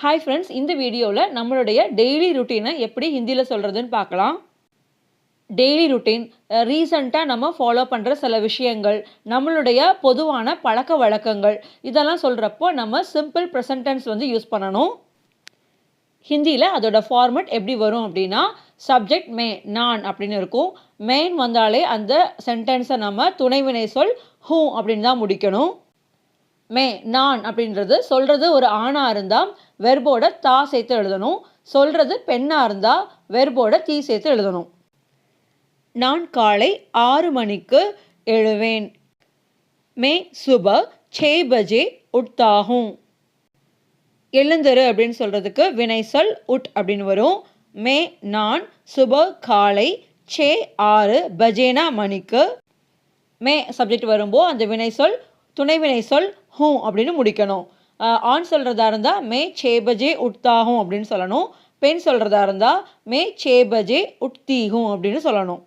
Hi friends இந்த வீடியோவில் நம்மளுடைய டெய்லி ருட்டீனை எப்படி ஹிந்தியில் சொல்கிறதுன்னு பார்க்கலாம். டெய்லி ருட்டீன் ரீசண்டாக நம்ம ஃபாலோ பண்ணுற சில விஷயங்கள் நம்மளுடைய பொதுவான பழக்க வழக்கங்கள் இதெல்லாம் சொல்கிறப்போ நம்ம சிம்பிள் ப்ரெசன்டென்ஸ் வந்து யூஸ் பண்ணணும். ஹிந்தியில் அதோட ஃபார்மெட் எப்படி வரும் அப்படின்னா சப்ஜெக்ட் மே நான் அப்படின்னு இருக்கும். மெயின் வந்தாலே அந்த சென்டென்ஸை நம்ம துணைவினை சொல் ஹூ அப்படின்னு தான் முடிக்கணும். மே நான் அப்படின்றது சொல்கிறது ஒரு ஆணாக இருந்தால் வெர்போட தா சேர்த்து எழுதணும். சொல்கிறது பெண்ணாக இருந்தால் வெர்போட தீ சேர்த்து எழுதணும். நான் காலை ஆறு மணிக்கு எழுவேன். மே சுப சே பஜே உட்தாகும் எழுந்தரு அப்படின்னு சொல்கிறதுக்கு வினை சொல் உட் அப்படின்னு வரும். மே நான் சுப காலை சே ஆறு பஜேனா மணிக்கு. மே சப்ஜெக்ட் வரும்போது அந்த வினை துணைவினை சொல் ஹூ அப்படின்னு முடிக்கணும். ஆண் சொல்கிறதா இருந்தால் மே சே பஜே உட்தாகும் அப்படின்னு சொல்லணும். பெண் சொல்கிறதா இருந்தால் மே சே பஜே உட்தீகும் அப்படின்னு சொல்லணும்.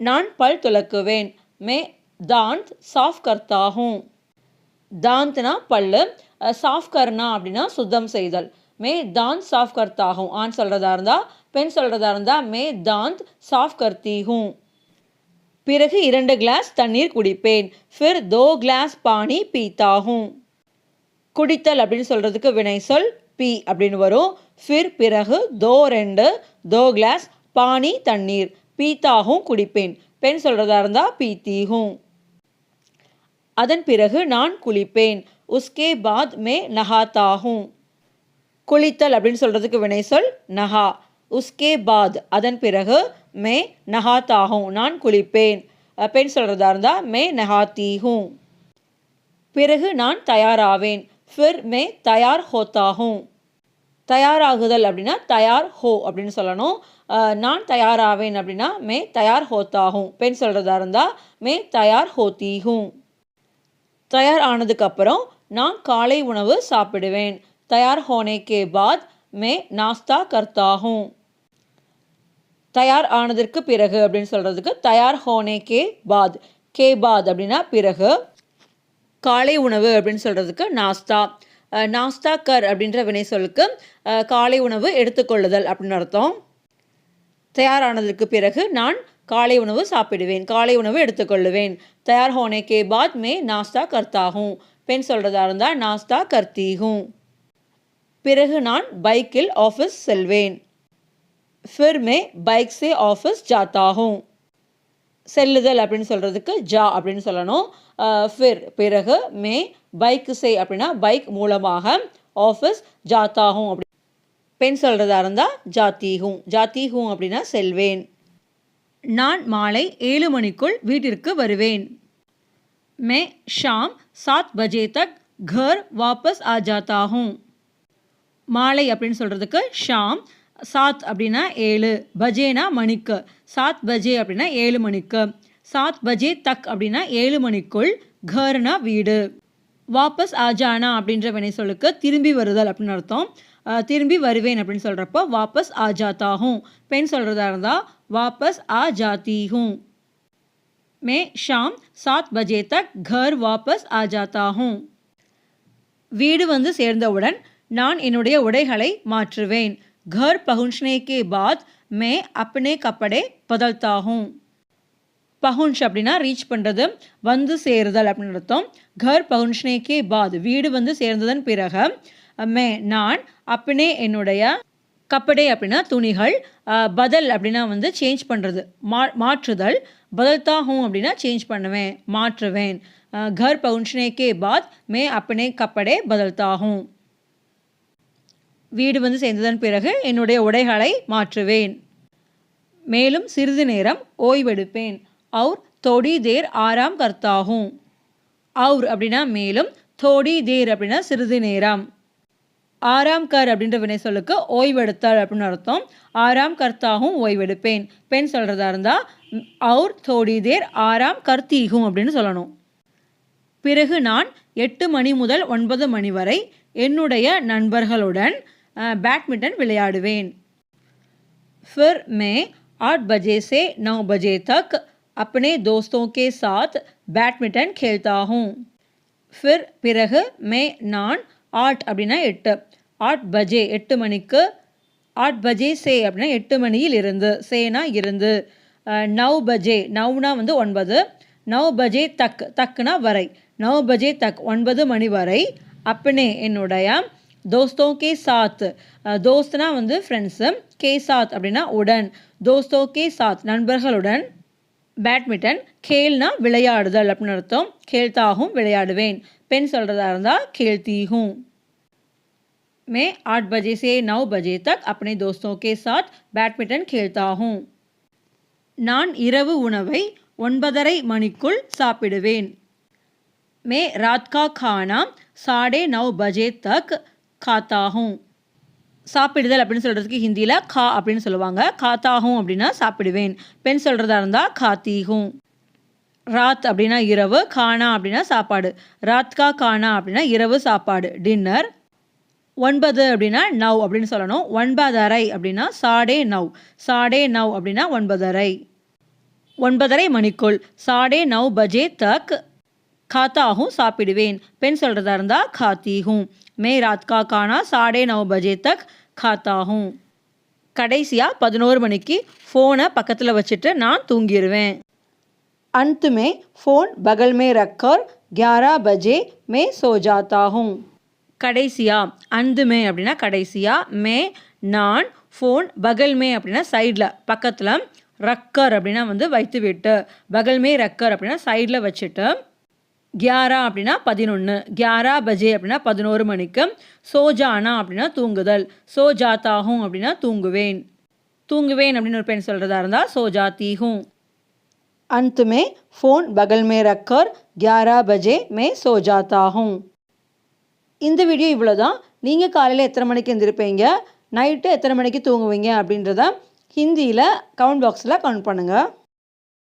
நான் பல் துலக்குவேன். மே தாந்த் சாஃப் கர்த்தாகும் தாந்த்னா பல்லு. சாஃப் கர்னா அப்படின்னா சுத்தம் செய்தல். மே தாந்த் சாஃப் கர்த்தாகும் ஆண் சொல்கிறதா இருந்தால் பெண் சொல்கிறதா இருந்தால் மே தாந்த் சாஃப் கர்த்தீகும் பிறகு இரண்டு கிளாஸ் தண்ணீர் குடிப்பேன். ஃபிர் தோ கிளாஸ் பானி பீத்தாகும் குடித்தல் அப்படின்னு சொல்கிறதுக்கு வினை சொல் பி அப்படின்னு வரும். ஃபிர் பிறகு தோ ரெண்டு தோ கிளாஸ் பானி தண்ணீர். பீத்தாகும் குடிப்பேன். பெண் சொல்கிறதா இருந்தால் பீத்தீகும் அதன் பிறகு நான் குளிப்பேன். உஸ்கே பாத் மே நஹாத்தாகும் குளித்தல் அப்படின்னு சொல்கிறதுக்கு வினை சொல் நஹா உஸ்கே பாத் அதன் பிறகு மே நஹாத்தாகும் நான் குளிப்பேன். பெண் சொல்கிறதா இருந்தால் மே நஹாத்தீகும். பிறகு நான் தயாராவேன். ஃபிர் மே தயார் ஹோத்தாகும். தயாராகுதல் அப்படின்னா தயார் ஹோ அப்படின்னு சொல்லணும். நான் தயாராவேன் அப்படின்னா மே தயார் ஹோத்தாகும். பெண் சொல்கிறதா இருந்தால் மே தயார் ஹோத்தீகும். தயார் ஆனதுக்கப்புறம் நான் காலை உணவு சாப்பிடுவேன். தயார் ஹோனே கே பாத் மே நாஸ்தா கர்த்தாகும். தயார் ஆனதற்கு பிறகு அப்படின்னு சொல்கிறதுக்கு தயார் ஹோனே கே பாத். கே பாத் அப்படின்னா பிறகு காலை உணவு அப்படின்னு சொல்கிறதுக்கு நாஸ்தா. நாஸ்தா கர் அப்படின்ற வினை சொல்லுக்கு காலை உணவு எடுத்துக்கொள்ளுதல் அப்படின்னு அர்த்தம். தயாரானதற்கு பிறகு நான் காலை உணவு சாப்பிடுவேன் காலை உணவு எடுத்துக்கொள்ளுவேன். தயார் ஹோனே கே பாத் மே நாஸ்தா கர்த்தாகும். பெண் சொல்கிறதா இருந்தால் நாஸ்தா கர்த்தீகும். பிறகு நான் பைக்கில் ஆஃபீஸ் செல்வேன். ஃபிர் மே பைக் சே ஆஃபீஸ் ஜாத்தாகும். செல்லுதல் அப்படின்னு சொல்கிறதுக்கு ஜா அப்படின்னு சொல்லணும். ஃபிர் பிறகு மே பைக் சே அப்படின்னா பைக் மூலமாக ஆஃபீஸ் ஜாத்தாகும் அப்படி. பெண் சொல்கிறதா இருந்தால் ஜாத்தீகும். ஜாத்தீகும் அப்படின்னா செல்வேன். நான் மாலை ஏழு மணிக்குள் வீட்டிற்கு வருவேன். மே ஷாம் சாத் பஜே தக் கர் வாபஸ் ஆ ஜாத்தாகும். மாலை அப்படின்னு சொல்கிறதுக்கு ஷாம் சாத் அப்படின்னா ஏழு பஜேனா மணிக்கு. சாத் பஜே அப்படின்னா ஏழு மணிக்கு. சாத் பஜே தக் அப்படின்னா ஏழு மணிக்குள் கர்னா வீடு. வாபஸ் ஆஜானா அப்படின்ற வினைச்சொல்லுக்கு திரும்பி வருதல் அப்படின்னு அர்த்தம். திரும்பி வருவேன் அப்படின்னு சொல்கிறப்போ வாபஸ் ஆ பெண் சொல்கிறதா இருந்தால் வாபஸ் ஆ ஜாத்தீகும் மே ஷாம் சாத் பஜே தக் கர் வாபஸ் ஆ வீடு வந்து சேர்ந்தவுடன் நான் என்னுடைய உடைகளை மாற்றுவேன். घर पहुंचने के बाद मैं अपने कपड़े बदलता हूँ பகுன்ஷ் அப்படின்னா ரீச் பண்ணுறது வந்து சேருதல் அப்படின்னு அர்த்தம் கர் பகுன்ஷ்னே கே பாத் வீடு வந்து சேர்ந்ததன் பிறகு மே நான் அப்பனே என்னுடைய கப்படே அப்படின்னா துணிகள் அஹ், பதல் அப்படின்னா வந்து சேஞ்ச் பண்ணுறது மா மாற்றுதல் பதல்தா ஹூம் அப்படின்னா சேஞ்ச் பண்ணுவேன் மாற்றுவேன் அஹ், கர் பவுன்ஷ்னே கே பாத் மே அப்பனே கப்படே பதல்தா ஹூம் வீடு வந்து சேர்ந்ததன் பிறகு என்னுடைய உடைகளை மாற்றுவேன். மேலும் சிறிது நேரம் ஓய்வெடுப்பேன். அவுர் தொடி தேர் ஆறாம் கர்த்தாகும். அவுர் அப்படின்னா மேலும் தோடி தேர் அப்படின்னா சிறிது நேரம். ஆறாம் கர் அப்படின்ற வினை சொல்லுக்கு ஓய்வெடுத்தல் அப்படின்னு அர்த்தம். ஆறாம் கர்த்தாகும் ஓய்வெடுப்பேன். பெண் சொல்கிறதா இருந்தால் அவுர் தோடி தேர் ஆறாம் கர்த்தீகும் அப்படின்னு சொல்லணும். பிறகு நான் எட்டு மணி முதல் ஒன்பது மணி வரை என்னுடைய நண்பர்களுடன் பேட்மிண்டன் விளையாடுவேன் फिर मैं आठ बजे से नौ बजे तक अपने दोस्तों के साथ बैडमिंटन खेलता हूँ फिर பிறகு மே நான் ஆட் அப்படின்னா எட்டு ஆட் பஜே எட்டு மணிக்கு ஆட் பஜே சே அப்படின்னா எட்டு மணியில் இருந்து சேனா இருந்து அஹ், நவ் பஜே நவ்னா வந்து ஒன்பது நவ் பஜே தக் தக்குனா வரை நவ் பஜே தக் ஒன்பது மணி வரை அப்பனே என்னுடைய தோஸ்தோ கே சாத் அஹ், தோஸ்த்னா வந்து ஃப்ரெண்ட்ஸு கே சாத் அப்படின்னா உடன் தோஸ்தோ கே சாத் நண்பர்களுடன் பேட்மிண்டன் கேல்னா விளையாடுதல் அப்படின்னு அர்த்தம் கேள்தாகும் விளையாடுவேன் பெண் சொல்கிறதா இருந்தால் கேள்தீஹூம் मैं आठ बजे से नौ बजे तक अपने दोस्तों के साथ बैडमिंटन खेलता हूँ நான் இரவு உணவை ஒன்பதரை மணிக்குள் சாப்பிடுவேன் மே ராத் கா खाना साढ़े नौ बजे காத்தாகும். சாப்பிடுதல் அப்படின்னு சொல்கிறதுக்கு ஹிந்தியில் கா அப்படின்னு சொல்லுவாங்க. காத்தாகும் அப்படின்னா சாப்பிடுவேன். பெண் சொல்கிறதா இருந்தால் காத்தீகும். ராத் அப்படின்னா இரவு கானா அப்படின்னா சாப்பாடு. ராத்கா கானா அப்படின்னா இரவு சாப்பாடு. டின்னர். ஒன்பது அப்படின்னா நவ் அப்படின்னு சொல்லணும். ஒன்பதரை அப்படின்னா சாடே நவ். சாடே நவ் அப்படின்னா ஒன்பதரை. ஒன்பதரை மணிக்குள். சாடே நவ் பஜே தக். காத்தாகும் சாப்பிடுவேன். பெண் சொல்கிறதா இருந்தால் காத்தீகும். மே ராத் கா கானா சாடே நவ் பஜே தக் காத்தாகும் கடைசியாக பதினோரு மணிக்கு ஃபோனை பக்கத்தில் வச்சுட்டு நான் தூங்கிடுவேன் अंत में फ़ोन बगल में रखकर 11 बजे मैं सो जाता हूँ கடைசியா அந்து மே அப்படின்னா கடைசியா மே நான் ஃபோன் பகல் மே அப்படின்னா சைடில் பக்கத்தில் ரக்கர் அப்படின்னா வந்து வைத்து விட்டு பகல் மே ரக்கர் அப்படின்னா சைடில் வச்சுட்டு கியாரா அப்படின்னா பதினொன்று கியாரா பஜே அப்படின்னா பதினோரு மணிக்கு சோஜானா அப்படின்னா தூங்குதல் சோ ஜாத்தாகும் அப்படின்னா தூங்குவேன் தூங்குவேன் அப்படின்னு ஒரு பெண் சொல்கிறதா இருந்தால் சோஜாத்தீஹும் अंत में फ़ोन बगल में रखकर 11 बजे मैं सो जाता हूँ இந்த வீடியோ இவ்வளோ தான் நீங்கள் காலையில் எத்தனை மணிக்கு எந்திருப்பீங்க நைட்டு எத்தனை மணிக்கு தூங்குவீங்க அப்படின்றத ஹிந்தியில் கமெண்ட் பாக்ஸில் கமெண்ட் பண்ணுங்கள்